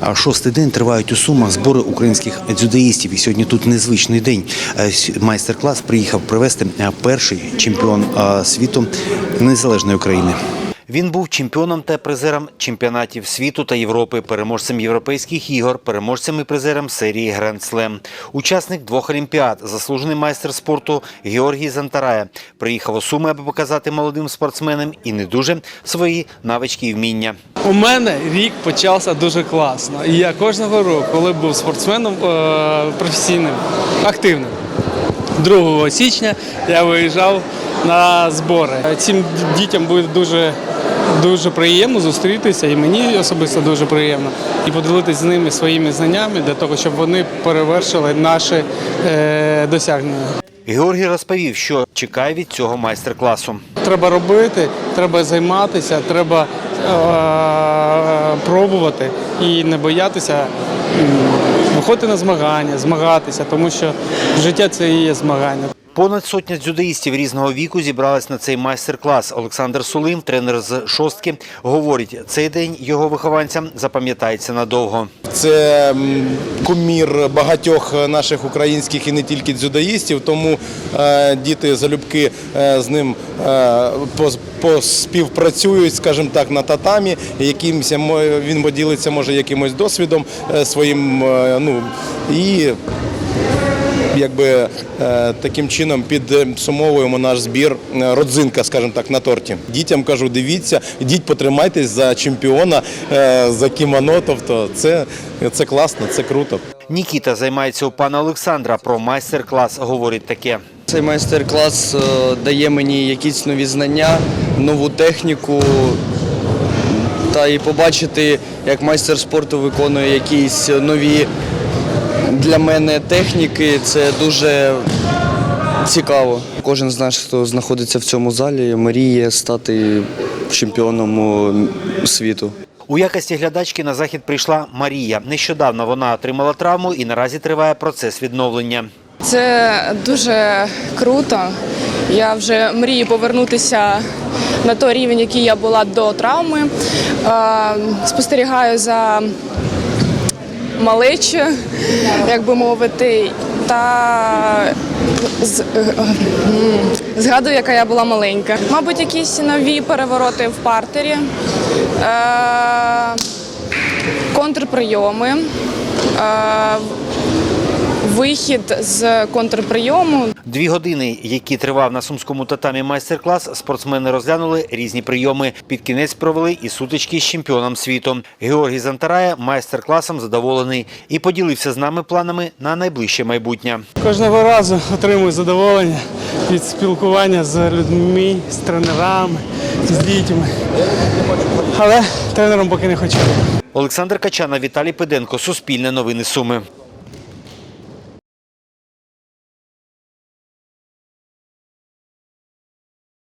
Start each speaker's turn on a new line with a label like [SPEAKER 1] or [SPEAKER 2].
[SPEAKER 1] А Шостий день тривають у Сумах збори українських дзюдоїстів. І сьогодні тут незвичний день. Е, Майстер-клас приїхав привезти е, перший чемпіон е, світу незалежної України. Він був чемпіоном та призером чемпіонатів світу та Європи, переможцем європейських ігор, переможцем і призером серії Гранд Слем. Учасник двох олімпіад, заслужений майстер спорту Георгій Зантарая. Приїхав у Суми, аби показати молодим спортсменам і не дуже свої навички і вміння.
[SPEAKER 2] У мене рік почався дуже класно. І я кожного року, коли був спортсменом е, професійним, активним. 2 січня я виїжджав на збори. Цим дітям буде дуже, дуже приємно зустрітися, і мені особисто дуже приємно. І поділитися з ними своїми знаннями для того, щоб вони перевершили наші е, досягнення.
[SPEAKER 1] Георгій розповів, що чекає від цього майстер-класу.
[SPEAKER 2] Треба робити, треба займатися, треба пробувати і не боятися виходити на змагання, змагатися, тому що життя це і є змагання.
[SPEAKER 1] Понад сотня дзюдоїстів різного віку зібрались на цей майстер-клас. Олександр Сулим, тренер з шостки, говорить, цей день його вихованцям запам'ятається надовго.
[SPEAKER 3] Це кумір багатьох наших українських і не тільки дзюдоїстів, тому е, діти залюбки е, з ним е, поспівпрацюють, скажімо так, на татамі. Якимось він поділиться може якимось досвідом своїм. ну і якби е, таким чином підсумовуємо наш збір е, родзинка, скажімо так, на торті. Дітям кажу, дивіться, ідіть потримайтесь за чемпіона, е, за кімоно. Тобто це, це класно, це круто.
[SPEAKER 1] Нікіта займається у пана Олександра. Про майстер-клас говорить таке.
[SPEAKER 4] Цей майстер-клас дає мені якісь нові знання, нову техніку та і побачити, як майстер спорту виконує якісь нові для мене техніки. Це дуже цікаво. Кожен з нас, хто знаходиться в цьому залі, мріє стати чемпіоном е, світу.
[SPEAKER 1] У якості глядачки на захід прийшла Марія. Нещодавно вона отримала травму і наразі триває процес відновлення.
[SPEAKER 5] Це дуже круто. Я вже мрію повернутися на той рівень, який я була до травми. Е, Спостерігаю за малечою, як би мовити, та з- е, згадую, яка я була маленька. Мабуть, якісь нові перевороти в партері, е, контрприйоми. Вихід з контрприйому
[SPEAKER 1] Дві години, які тривав на сумському татамі майстер-клас, спортсмени розглянули різні прийоми. Під кінець провели і сутички з чемпіоном світу. Георгій Зантарая майстер-класом задоволений і поділився з нами планами на найближче майбутнє.
[SPEAKER 2] Кожного разу отримую задоволення від спілкування з людьми, з тренерами, з дітьми. Але тренером поки не хочу.
[SPEAKER 1] Олександр Качана, Віталій Педенко, Суспільне новини Суми.